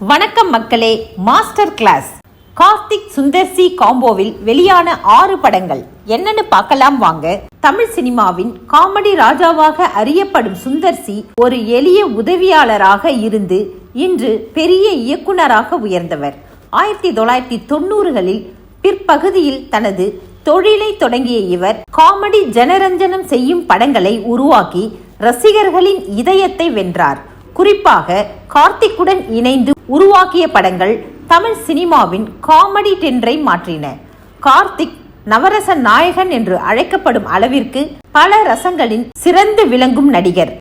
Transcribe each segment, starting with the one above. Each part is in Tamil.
வணக்கம் மக்களே master class. Karthik Sundar C காம்போவில் வெளியான ஆறு படங்கள். என்னன்னு பார்க்கலாம் வாங்க. தமிழ் சினிமாவின் காமெடி ராஜாவாக அறியப்படும் சுந்தர் சி ஒரு எளிய உதவியாளராக இருந்து இன்று பெரிய இயக்குனராக உயர்ந்தவர். ஆயிரத்தி தொள்ளாயிரத்தி தொண்ணூறுகளில் பிற்பகுதியில் தனது தொழிலை தொடங்கிய இவர் காமெடி ஜனரஞ்சனம் செய்யும் படங்களை உருவாக்கி ரசிகர்களின் இதயத்தை வென்றார். குறிப்பாக கார்த்திக்குடன் இணைந்து உருவாக்கிய படங்கள் தமிழ் சினிமாவின் காமெடி டென்றை மாற்றின. கார்த்திக் நவரச நாயகன் என்று அழைக்கப்படும் அளவிற்கு பல ரசங்களின் சிறந்து விளங்கும் நடிகர்.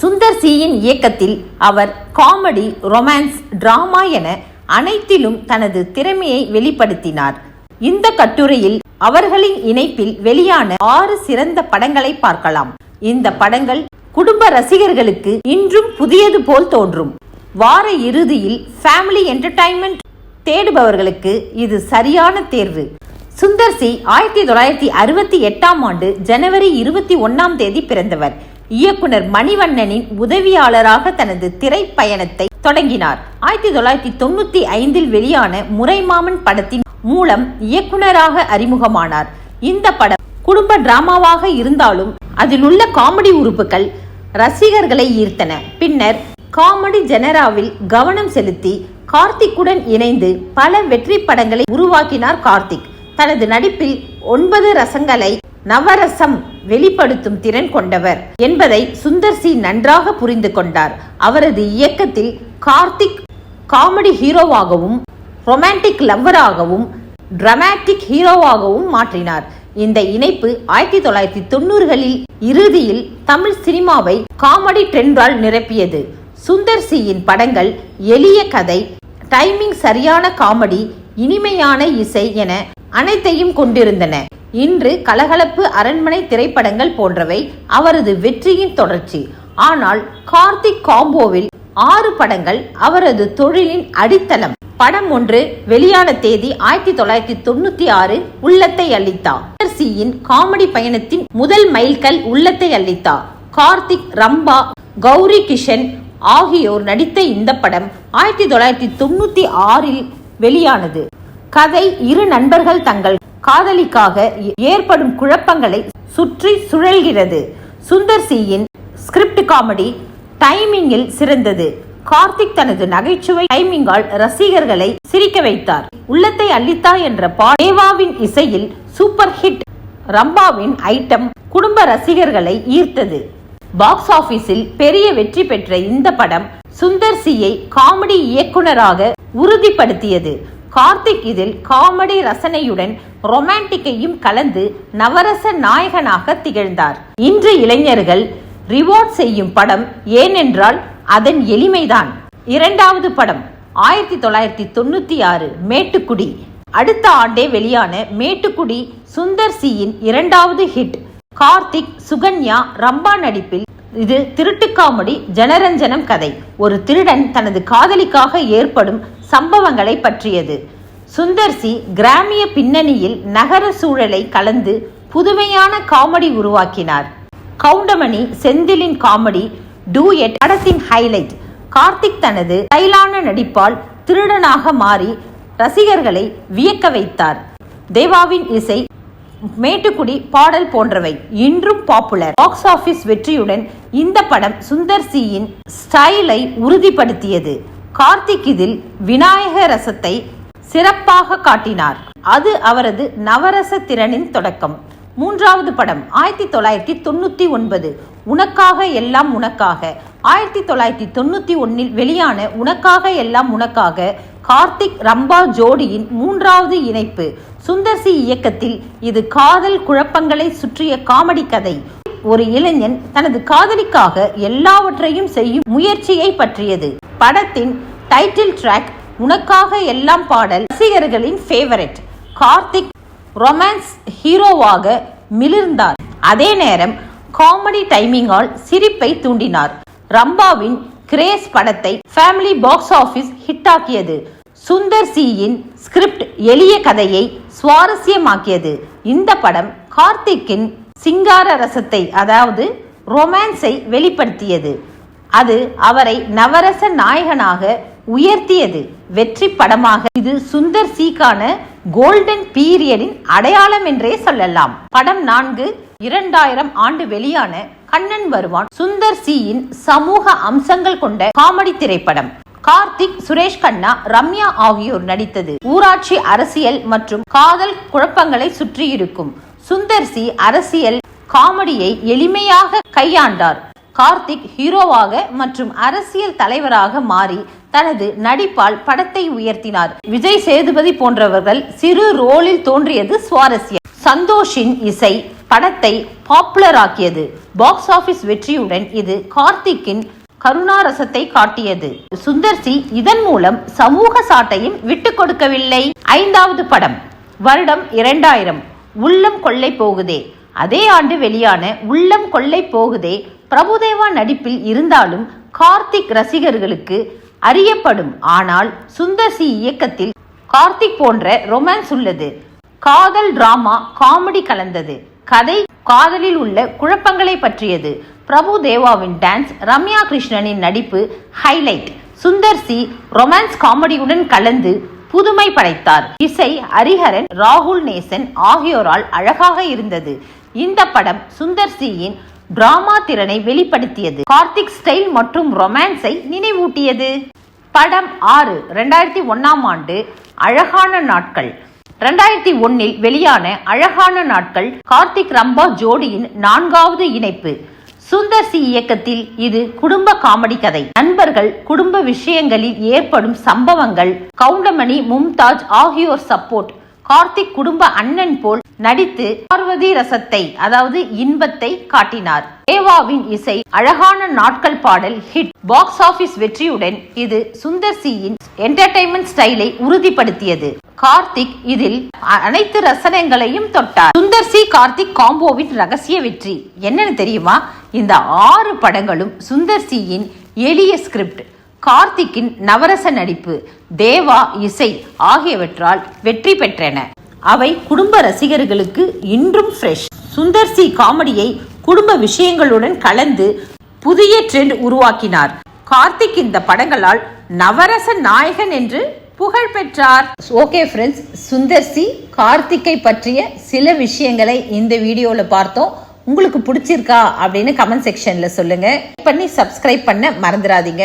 சுந்தர் சியின் இயக்கத்தில் அவர் காமெடி ரொமான்ஸ் டிராமா என அனைத்திலும் தனது திறமையை வெளிப்படுத்தினார். இந்த கட்டுரையில் அவர்களின் இணைப்பில் வெளியான ஆறு சிறந்த படங்களை பார்க்கலாம். இந்த படங்கள் குடும்ப ரசிகர்களுக்கு இன்றும் புதியது போல் தோன்றும். வார இறுதியில் ஃபேமிலி என்டர்டைன்மெண்ட் தேடுபவர்களுக்கு இது சரியான தேர்வு. சுந்தர் சி ஆயிரத்தி தொள்ளாயிரத்தி அறுபத்தி எட்டாம் ஆண்டு ஜனவரி இருபத்தி ஒன்னாம் தேதி பிறந்தவர். இயக்குனர் மணிவண்ணனின் உதவியாளராக தனது திரைப்பயணத்தை தொடங்கினார். ஆயிரத்தி தொள்ளாயிரத்தி தொண்ணூத்தி ஐந்தில் வெளியான முறைமாமன் படத்தின் மூலம் இயக்குனராக அறிமுகமானார். இந்த படம் குடும்ப டிராமாவாக இருந்தாலும் அதில் உள்ள காமெடி உறுப்புகள் ரசிகர்களை ஈர்த்தன. பின்னர் காமெடி ஜெனராவில் கவனம் செலுத்தி கார்த்திக்குடன் இணைந்து பல வெற்றி படங்களை உருவாக்கினார் கார்த்திக். தனது நடிப்பில் ஒன்பது ரசங்களை நவரசம் வெளிப்படுத்தும் திறன் கொண்டவர் என்பதை சுந்தர் சி நன்றாக புரிந்து கொண்டார். அவரது இயக்கத்தில் கார்த்திக் காமெடி ஹீரோவாகவும் ரொமான்டிக் லவ்வராகவும் டிராமாட்டிக் ஹீரோவாகவும் மாற்றினார். இந்த இணைப்பு ஆயிரத்தி தொள்ளாயிரத்தி தொண்ணூறுகளில் இறுதியில் தமிழ் சினிமாவை காமெடி ட்ரெண்டால் நிரப்பியது. சுந்தர் சியின் படங்கள் எளிய கதை டைமிங் சரியான காமெடி இனிமையான இசை என அனைத்தையும் கொண்டிருந்தன. இன்று கலகலப்பு அரண்மனை திரைப்படங்கள் போன்றவை அவரது வெற்றியின் தொடர்ச்சி. ஆனால் கார்த்திக் காம்போவில் ஆறு படங்கள் அவரது தொழிலின் அடித்தளம். படம் ஒன்று வெளியான தேதி ஆயிரத்தி தொள்ளாயிரத்தி தொண்ணூத்தி ஆறு உள்ளத்தை அளித்தா. சியின் காமெடி பயணத்தின் முதல் மைல்கல் உள்ளத்தை அளித்தா. கார்த்திக் ரம்பா கௌரி கிஷன் ஆகியோர் நடித்த இந்த படம் ஆயிரத்தி தொள்ளாயிரத்தி தொண்ணூத்தி ஆறில் வெளியானது. கதை இரு நண்பர்கள் தங்கள் காதலிக்காக ஏற்படும் குழப்பங்களை சுற்றி சுழல்கிறது. சுந்தர் சியின் ஸ்கிரிப்ட் காமெடி டைமிங்கில் சிறந்தது. கார்த்திக் தனது நகைச்சுவை டைமிங்கால் ரசிகர்களை சிரிக்க வைத்தார். உள்ளத்தை அள்ளித்தா என்ற பா தேவாவின் இசையில் சூப்பர் ஹிட் ரம்பாவின் ஐட்டம் குடும்ப ரசிகர்களை ஈர்த்தது. பாக்ஸ் ஆபீஸில் பெரிய வெற்றி பெற்ற இந்த படம் சுந்தர் சியை காமெடி இயக்குனராக உறுதிப்படுத்தியது. கார்த்திக் இதில் காமெடி ரசனையுடன் ரொமான்டிக்கையும் கலந்து நவரச நாயகனாக திகழ்ந்தார். இன்று இளைஞர்கள் ரிவார்ட் செய்யும் படம் ஏனென்றால் அதன் எளிமைதான். இரண்டாவது படம் ஆயிரத்தி தொள்ளாயிரத்தி தொண்ணூத்தி ஆறு மேட்டுக்குடி. அடுத்த ஆண்டே வெளியான மேட்டுக்குடி சுந்தர் சியின் இரண்டாவது ஹிட். கார்த்திக் சுகன்யா ரம்பா நடிப்பில் இது திருட்டு காமெடி ஜனரஞ்சனம் கதை. ஒரு திருடன் தனது காதலிக்காக ஏற்படும் சம்பவங்களை பற்றியது. சுந்தர் சி கிராமிய பின்னணியில் நகர சூழலை கலந்து புதுமையான காமெடி உருவாக்கினார். கவுண்டமணி செந்திலின் காமெடி டூயட் படத்தின் ஹைலைட். கார்த்திக் தனது ஸ்டைலான நடிப்பால் திருடனாக மாறி ரசிகர்களை வியக்க வைத்தார். தேவாவின் இசை மேட்டுக்குடி பாடல் போன்றவை இன்றும் பாப்புலர். பாக்ஸ் ஆபீஸ் வெற்றியுடன் இந்த படம் சுந்தர் சியின் ஸ்டைலை உறுதிப்படுத்தியது. கார்த்திக் இதில் விநாயக ரசத்தை சிறப்பாக காட்டினார். அது அவரது நவரச திறனின் தொடக்கம். மூன்றாவது படம் ஆயிரத்தி தொள்ளாயிரத்தி தொண்ணூத்தி ஒன்பது உனக்காக எல்லாம் உனக்காக. ஆயிரத்தி தொள்ளாயிரத்தி தொண்ணூத்தி ஒன்னில் வெளியான உனக்காக எல்லாம் உனக்காக கார்த்திக் ரம்பா ஜோடியின் மூன்றாவது இணைப்பு. சுந்தர் சி இயக்கத்தில் இது காதல் குழப்பங்களை சுற்றிய காமெடி கதை. ஒரு இளைஞன் தனது காதலிக்காக எல்லாவற்றையும் செய்யும் முயற்சியை பற்றியது. படத்தின் டைட்டில் ட்ராக் உனக்காக எல்லாம் பாடல் ரசிகர்களின் ஃபேவரட் கார்த்திக் ரொமான்ஸ் ஹீரோவாக மிளிர்ந்தார். அதே நேரம் காமெடி டைமிங்கால் சிரிப்பை தூண்டினார். ரம்பாவின் கிரேஸ் படத்தை ஃபேமிலி பாக்ஸ் ஆபீஸ் ஹிட்டாக்கியது. சுந்தர் சியின் ஸ்கிரிப்ட் எளிய கதையை சுவாரஸ்யமாக்கியது. இந்த படம் கார்த்திக்கின் சிங்கார ரசத்தை அதாவது ரொமான்ஸை வெளிப்படுத்தியது. அது அவரை நவரச நாயகனாக உயர்த்தியது. வெற்றி படமாக இது சுந்தர் சீக்கான கோல்டன் பீரியடின் அடையாளம் என்றே சொல்லலாம். படம் நான்கு இரண்டாயிரம் ஆண்டு வெளியான கண்ணன் வருவான் சுந்தர் சியின் சமூக அம்சங்கள் கொண்ட காமெடி திரைப்படம். கார்த்திக் சுரேஷ் கண்ணா ரம்யா ஆகியோர் நடித்தது. ஊராட்சி அரசியல் மற்றும் காதல் குழப்பங்களை சுற்றியிருக்கும். சுந்தர் சி அரசியல் காமெடியை எளிமையாக கையாண்டார். கார்த்திக் ஹீரோவாக மற்றும் அரசியல் தலைவராக மாறி தனது நடிப்பால் படத்தை உயர்த்தினார். விஜய் சேதுபதி போன்றவர்கள் சிறு ரோலில் தோன்றியது சுவாரஸ்யம். சந்தோஷின் இசை படத்தை பாப்புலர் ஆக்கியது. பாக்ஸ் ஆபீஸ் வெற்றியுடன் இது கார்த்திக்கின் கருணாரசத்தை காட்டியது. சுந்தர் சி இதன் மூலம் சமூக சாட்டையும் விட்டு கொடுக்கவில்லை. ஐந்தாவது படம் வருடம் இரண்டாயிரம் உள்ளம் கொள்ளை போகுதே. அதே ஆண்டு வெளியான உள்ளம் கொள்ளை போகுதே பிரபுதேவா நடிப்பில் இருந்தாலும் கார்த்திக் ரசிகர்களுக்கு அறியப்படும். ஆனால் சுந்தர் சி இயக்கத்தில் கார்த்திக் போன்ற ரொமான்ஸ் உள்ளது. காதல் டிராமா காமெடி கலந்தது. கதை காதலில் உள்ள குழப்பங்களை பற்றியது. பிரபு தேவாவின் டான்ஸ் ரம்யா கிருஷ்ணனின் நடிப்பு ஹைலைட். சுந்தர் சி ரொமான்ஸ் காமெடியுடன் கலந்து புதுமை படைத்தார். இசை ஹரிஹரன் ராகுல் நேசன் ஆகியோரால் அழகாக இருந்தது. இந்த படம் சுந்தர் சியின் டிராமா திறனை வெளிப்படுத்தியது. கார்த்திக் ஸ்டைல் மற்றும் ரொமான்ஸை நினைவூட்டியது. படம் ஆறு ரெண்டாயிரத்தி ஒன்னாம் ஆண்டு அழகான நாட்கள். ரெண்டாயிரத்தி ஒன்னில் வெளியான அழகான நாட்கள் கார்த்திக் ரம்பா ஜோடியின் நான்காவது இணைப்பு. சுந்தர் சி இயக்கத்தில் இது குடும்ப காமெடி கதை. நண்பர்கள் குடும்ப விஷயங்களில் ஏற்படும் சம்பவங்கள். கவுண்டமணி மும்தாஜ் ஆகியோர் சப்போர்ட். கார்த்திக் குடும்ப அண்ணன் போல் நடித்து பார்வதி ரசத்தை அதாவது இன்பத்தை காட்டினார். தேவாவின் இசை அழகான நாட்கள் பாடல் ஹிட் பாக்ஸ் ஆபீஸ் வெற்றியுடன் இது சுந்தர் சியின் என்டர்டைன்மெண்ட் ஸ்டைலை உறுதிப்படுத்தியது. கார்த்திக் இதில் அனைத்து ரசனைகளையும் தொட்டார். சுந்தர் சி கார்த்திக் காம்போவின் ரகசிய வெற்றி. என்னன்னு தெரியுமா? இந்த ஆறு படங்களும் சுந்தர் சியின் எளிய ஸ்கிரிப்ட் கார்த்திக்கின் நவரச நடிப்பு தேவா இசை ஆகியவற்றால் வெற்றி பெற்றன. அவை குடும்ப ரசிகர்களுக்கு இன்றும் ஃப்ரெஷ் சுந்தர் சி காமெடியை குடும்ப விஷயங்களுடன் கலந்து புதிய ட்ரெண்ட் உருவாக்கினார். கார்த்திக் இந்த படங்களால் நவரச நாயகன் என்று புகழ் பெற்றார். ஓகே ஃப்ரெண்ட்ஸ் சுந்தர் சி கார்த்திக்கை பற்றிய சில விஷயங்களை இந்த வீடியோவில் பார்த்தோம். உங்களுக்கு பிடிச்சிருக்கா அப்படின்னு கமெண்ட் செக்ஷனில் சொல்லுங்கள் பண்ணி சப்ஸ்கிரைப் பண்ண மறந்துடாதீங்க.